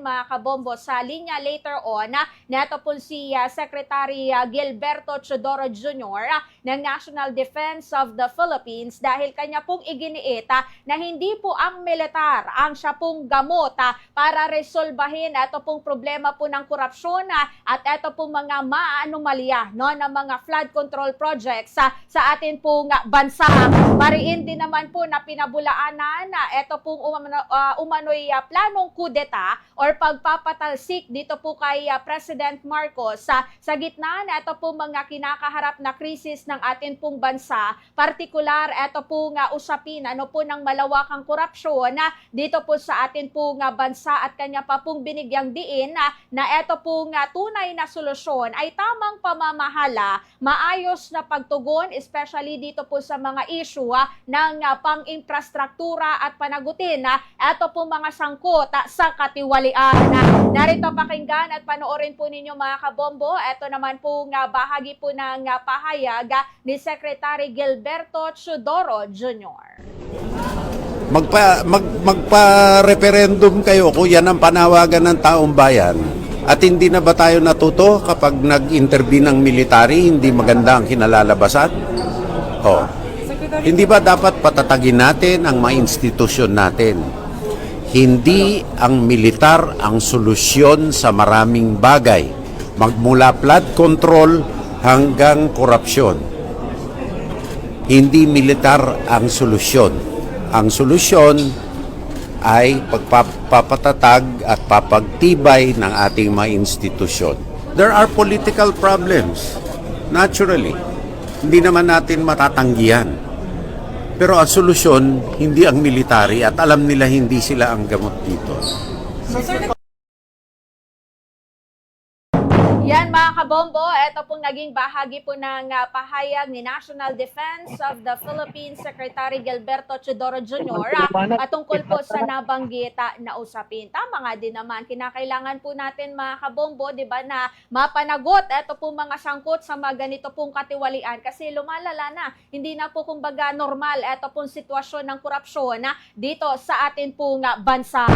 natin mga kabombo sa linya later on na neto po si ah, Secretary ah, Gilberto Chodoro Jr. ah, ng National Defense of the Philippines dahil kanya pong iginiita na hindi po ang militar ang siya pong gamot ah, para resolbahin ito pong problema po ng korupsyon ah, at ito pong mga maanomalya no, ng mga flood control projects sa sa atin pong ah, bansa. Mariin din naman po na pinabulaanan na ito pong umano, ah, umano'y ah, planong kudeta or pagpapatalsik dito po kay ah, President Marcos sa sa gitna na ito pong mga kinakaharap na krisis ng atin pong bansa, partikular ito po nga usapin ano po ng malawakang korupsyon na dito po sa atin po nga bansa at kanya pa pong binigyang diin na, na ito po nga tunay na solusyon ay tamang pamamahala, maayos na pagtugon especially dito po sa mga issue ah, ng ah, pang-infrastruktura at panagutin na ito po mga sangkot ah, sa katiwalian. Na narito pakinggan at panoorin po ninyo mga kabombo. Ito naman po nga bahagi po ng ah, pahayag ah, ni Secretary Gilberto Chodoro Jr. Magpa, mag, magpa-referendum kayo kung yan ang panawagan ng taong bayan. At hindi na ba tayo natuto kapag nag-intervene ng military, hindi maganda ang kinalalabasan? Oh. Hindi ba dapat patatagin natin ang mga institusyon natin? Hindi ang militar ang solusyon sa maraming bagay. Magmula flood control hanggang korupsyon. Hindi militar ang solusyon. Ang solusyon ay pagpapatatag at papagtibay ng ating mga institusyon. There are political problems, naturally. Hindi naman natin matatanggihan. Pero ang solusyon, hindi ang military at alam nila hindi sila ang gamot dito. Yan mga kabombo, ito pong naging bahagi po ng ah, pahayag ni National Defense of the Philippines Secretary Gilberto Chodoro Jr. ah, patungkol po sa nabanggit ah, na usapin. Tama nga din naman, kinakailangan po natin mga kabombo, di ba, na mapanagot ito pong mga sangkot sa mga ganito pong katiwalian kasi lumalala na, hindi na po kumbaga normal ito pong sitwasyon ng korupsyon na dito sa atin pong ah, bansa.